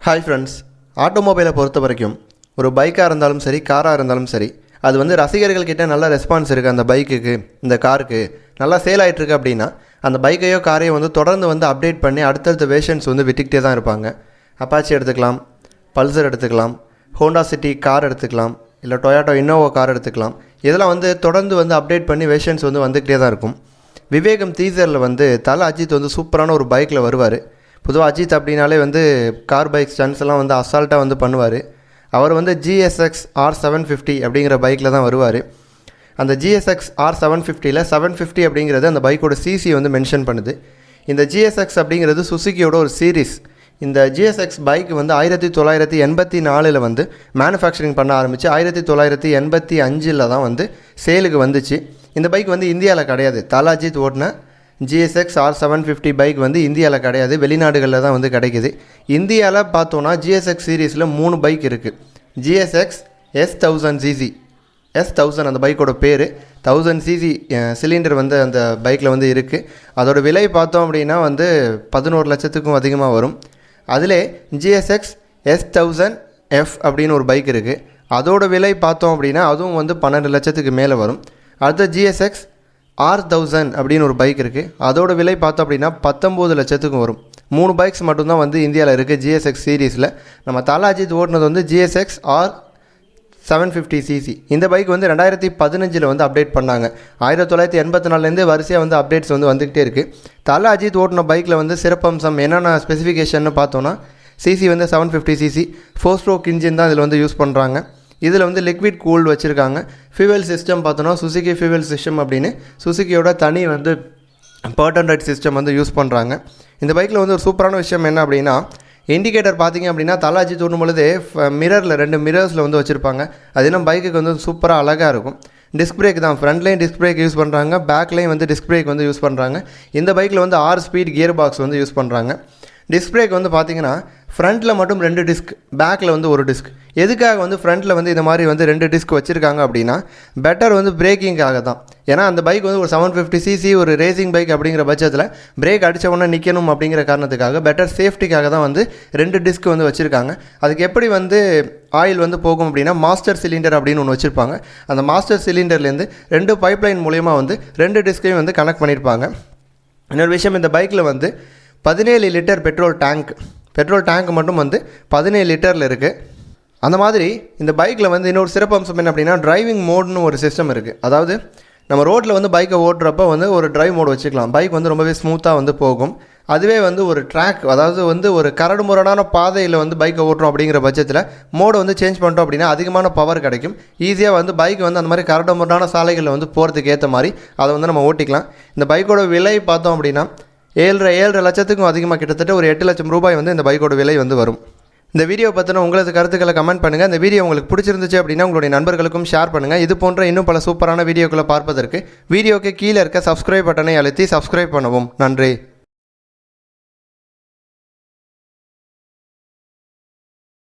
Hi friends ஆட்டோமொபைலை பொறுத்த வரைக்கும் ஒரு பைக்காக இருந்தாலும் சரி காராக இருந்தாலும் சரி அது வந்து ரசிகர்கள்கிட்ட நல்ல ரெஸ்பான்ஸ் இருக்குது அந்த பைக்குக்கு இந்த காருக்கு நல்லா சேல் ஆகிட்டுருக்கு அப்படின்னா அந்த பைக்கையோ காரையோ வந்து தொடர்ந்து வந்து அப்டேட் பண்ணி அடுத்தடுத்த வேஷன்ஸ் வந்து விட்டுக்கிட்டே தான் இருப்பாங்க. அப்பாச்சி எடுத்துக்கலாம் பல்சர் எடுத்துக்கலாம் ஹோண்டா சிட்டி கார் எடுத்துக்கலாம் இல்லை டொயாட்டோ இன்னோவா கார் எடுத்துக்கலாம். இதெல்லாம் வந்து தொடர்ந்து வந்து அப்டேட் பண்ணி வேஷன்ஸ் வந்து வந்துக்கிட்டே தான் இருக்கும். விவேகம் தீசரில் வந்து தலை அஜித் வந்து சூப்பரான ஒரு பைக்கில் வருவார். பொதுவாக அஜித் அப்படின்னாலே வந்து கார் பைக் ஸ்டன்ஸ் எல்லாம் வந்து அசால்ட்டாக வந்து பண்ணுவார். அவர் வந்து ஜிஎஸ்எக்ஸ் ஆர் செவன் ஃபிஃப்டி அப்படிங்கிற பைக்கில் தான் வருவார். அந்த ஜிஎஸ்எக்ஸ் ஆர் செவன் ஃபிஃப்டியில் செவன் ஃபிஃப்டி அப்படிங்கிறது அந்த பைக்கோட சிசி வந்து மென்ஷன் பண்ணுது. இந்த ஜிஎஸ்எக்ஸ் அப்படிங்கிறது சுசுக்கியோட ஒரு சீரிஸ் இந்த ஜிஎஸ்எக்ஸ் பைக் வந்து ஆயிரத்தி தொள்ளாயிரத்தி எண்பத்தி நாலில் வந்து மேனுஃபேக்சரிங் பண்ண ஆரம்பித்து ஆயிரத்தி தொள்ளாயிரத்தி எண்பத்தி அஞ்சில் தான் வந்து சேலுக்கு வந்துச்சு. இந்த பைக் வந்து இந்தியாவில் கிடையாது. தாலாஜித் ஓட்டின GSX R seven fifty bike வந்து இந்தியாவில் கிடையாது வெளிநாடுகளில் தான் வந்து கிடைக்குது. இந்தியாவில் பார்த்தோன்னா ஜிஎஸ்எக்ஸ் சீரீஸில் மூணு பைக் இருக்குது GSX S thousand CC S thousand அந்த பைக்கோட பேர். தௌசண்ட் சிசி சிலிண்டர் வந்து அந்த பைக்கில் வந்து இருக்குது அதோடய விலை பார்த்தோம் அப்படின்னா வந்து பதினோரு லட்சத்துக்கும் அதிகமாக வரும். அதிலே ஜிஎஸ்எக்ஸ் எஸ் தௌசண்ட் எஃப் அப்படின்னு ஒரு பைக் இருக்குது அதோட விலை பார்த்தோம் அப்படின்னா அதுவும் வந்து பன்னெண்டு லட்சத்துக்கு மேலே வரும். அடுத்த ஜிஎஸ்எக்ஸ் ஆர் தௌசண்ட் அப்படின்னு ஒரு பைக் இருக்குது அதோட விலை பார்த்தோம் அப்படின்னா பத்தொம்போது லட்சத்துக்கும் வரும். மூணு பைக்ஸ் மட்டும்தான் வந்து இந்தியாவில் இருக்குது ஜிஎஸ்எக்ஸ் சீரீஸில் நம்ம தாலாஜித் ஓட்டினது வந்து GSX R seven fifty CC இந்த பைக் வந்து ரெண்டாயிரத்தி பதினஞ்சில் வந்து அப்டேட் பண்ணாங்க. ஆயிரத்தி தொள்ளாயிரத்தி எண்பத்தி நாலுலேருந்து வரிசையாக வந்து அப்டேட்ஸ் வந்து வந்துக்கிட்டே இருக்குது தலை அஜித் ஓட்டின பைக்கில் வந்து சிறப்பம்சம் என்னென்ன ஸ்பெசிஃபிகேஷன் பார்த்தோன்னா சிசி வந்து seven fifty CC four stroke engine தான் இதில் வந்து யூஸ் பண்ணுறாங்க இதில் வந்து லிக்விட் கூல்டு வச்சுருக்காங்க. ஃபியூவல் சிஸ்டம் பார்த்தோன்னா சுசுகி ஃபியூவல் சிஸ்டம் அப்படின்னு சுசுகியோட தனி வந்து பர்டன்ரைட் சிஸ்டம் வந்து யூஸ் பண்ணுறாங்க இந்த பைக்கில் வந்து ஒரு சூப்பரான விஷயம் என்ன அப்படின்னா இண்டிகேட்டர் பார்த்தீங்க அப்படின்னா தலாஜி தூண்டும் பொழுது மிரரில் ரெண்டு மிரர்ஸில் வந்து வச்சுருப்பாங்க. அது இன்னும் பைக்குக்கு வந்து சூப்பராக அழகாக இருக்கும். டிஸ்க் பிரேக் தான். ஃப்ரண்ட்லேயும் டிஸ்க் பிரேக் யூஸ் பண்ணுறாங்க பேக்லேயும் வந்து டிஸ்க் பிரேக் வந்து யூஸ் பண்ணுறாங்க இந்த பைக்கில் வந்து ஆறு ஸ்பீட் கியர் பாக்ஸ் வந்து யூஸ் பண்ணுறாங்க டிஸ்க் பிரேக் வந்து பார்த்தீங்கன்னா ஃப்ரண்ட்டில் மட்டும் ரெண்டு டிஸ்க் பேக்கில் வந்து ஒரு டிஸ்க். எதுக்காக வந்து ஃப்ரண்ட்டில் வந்து இந்த மாதிரி வந்து ரெண்டு டிஸ்க் வச்சுருக்காங்க அப்படின்னா பெட்டர் வந்து பிரேக்கிங்காக தான். ஏன்னா அந்த பைக் வந்து ஒரு செவன் ஃபிஃப்டி சிசி ஒரு ரேசிங் பைக் அப்படிங்கிற பட்சத்தில் பிரேக் அடித்த உடனே நிற்கணும் அப்படிங்கிற காரணத்துக்காக பெட்டர் சேஃப்டிக்காக தான் வந்து ரெண்டு டிஸ்க் வந்து வச்சுருக்காங்க. அதுக்கு எப்படி வந்து ஆயில் வந்து போகும் அப்படின்னா மாஸ்டர் சிலிண்டர் அப்படின்னு ஒன்று வச்சுருப்பாங்க. அந்த மாஸ்டர் சிலிண்டர்லேருந்து ரெண்டு பைப்லைன் மூலயமா வந்து ரெண்டு டிஸ்கையும் வந்து கனெக்ட் பண்ணியிருப்பாங்க இன்னொரு விஷயம் இந்த பைக்கில் வந்து பதினேழு litre petrol tank petrol tank மட்டும் வந்து பதினேழு லிட்டரில் இருக்குது அந்த மாதிரி இந்த பைக்கில் வந்து இன்னொரு சிறப்பு அம்சம் என்ன அப்படின்னா டிரைவிங் மோட்னு ஒரு சிஸ்டம் இருக்குது அதாவது நம்ம ரோட்டில் வந்து பைக்கை ஓட்டுறப்ப வந்து ஒரு டிரைவ் மோட் வச்சுக்கலாம். பைக் வந்து ரொம்பவே ஸ்மூத்தாக வந்து போகும். அதுவே வந்து ஒரு ட்ராக் அதாவது வந்து ஒரு கரடு முரடான பாதையில் வந்து பைக்கை ஓட்டுறோம் அப்படிங்கிற பட்சத்தில் மோடை வந்து சேஞ்ச் பண்ணிட்டோம் அப்படின்னா அதிகமான பவர் கிடைக்கும். ஈஸியாக வந்து பைக் வந்து அந்த மாதிரி கரடு முரடான சாலைகளில் வந்து போகிறதுக்கு ஏற்ற மாதிரி அதை வந்து நம்ம ஓட்டிக்கலாம். இந்த பைக்கோட விலை பார்த்தோம் அப்படின்னா ஏழரை ஏழரை லட்சத்துக்கும் அதிகமாக கிட்டத்தட்ட ஒரு எட்டு லட்சம் ரூபாய் வந்து இந்த பைக்கோட விலை வந்து வரும். இந்த வீடியோ பற்றின உங்களது கருத்துக்களை கமெண்ட் பண்ணுங்கள் இந்த வீடியோ உங்களுக்கு பிடிச்சிருந்துச்சு அப்படின்னா உங்களுடைய நண்பர்களுக்கும் ஷேர் பண்ணுங்கள் இது போன்ற இன்னும் பல சூப்பரான வீடியோக்களை பார்ப்பதற்கு வீடியோக்கு கீழே இருக்க சப்ஸ்கிரைப் பட்டனை அழுத்தி சப்ஸ்கிரைப் பண்ணவும். நன்றி.